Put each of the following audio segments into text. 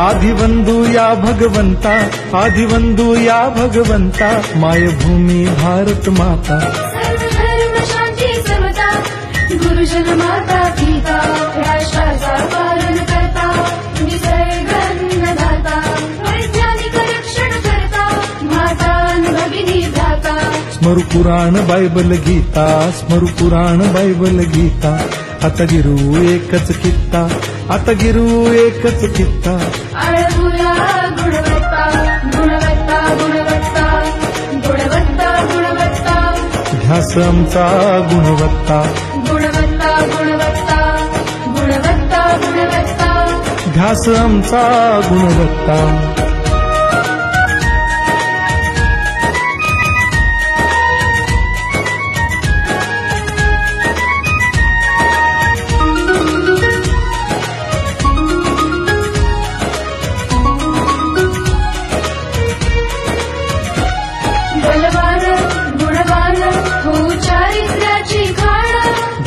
आदिवंदू या भगवंता आदिवंदू या भगवंता मायभूमी भारत माता. गुरुजन माता पिता राष्ट्राचा पालन करता निसर्ग अन्नदाता वैज्ञानिक रक्षण करता माता अन् भगिनी भ्राता. स्मरु पुराण बायबल गीता स्मरु पुराण बायबल गीता. आता गिरू एकच कित्ता आता गिरू एकच कित्ता. आळवूया गुणवत्ता गुणवत्ता गुणवत्ता गुणवत्ता गुणवत्ता. ध्यास आमचा गुणवत्ता. गुणवत्ता गुणवत्ता गुणवत्ता गुणवत्ता. ध्यास आमचा गुणवत्ता.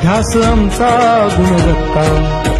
ध्यास आमचा गुणवत्ता.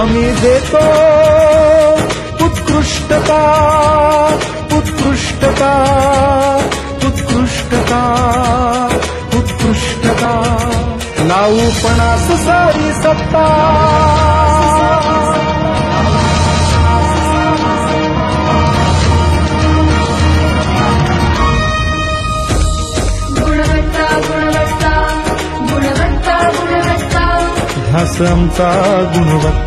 आम्ही देतो उत्कृष्टता उत्कृष्टता उत्कृष्टता उत्कृष्टता. लावू पणास सारी सत्ता. ध्यास आमचा गुणवत्ता.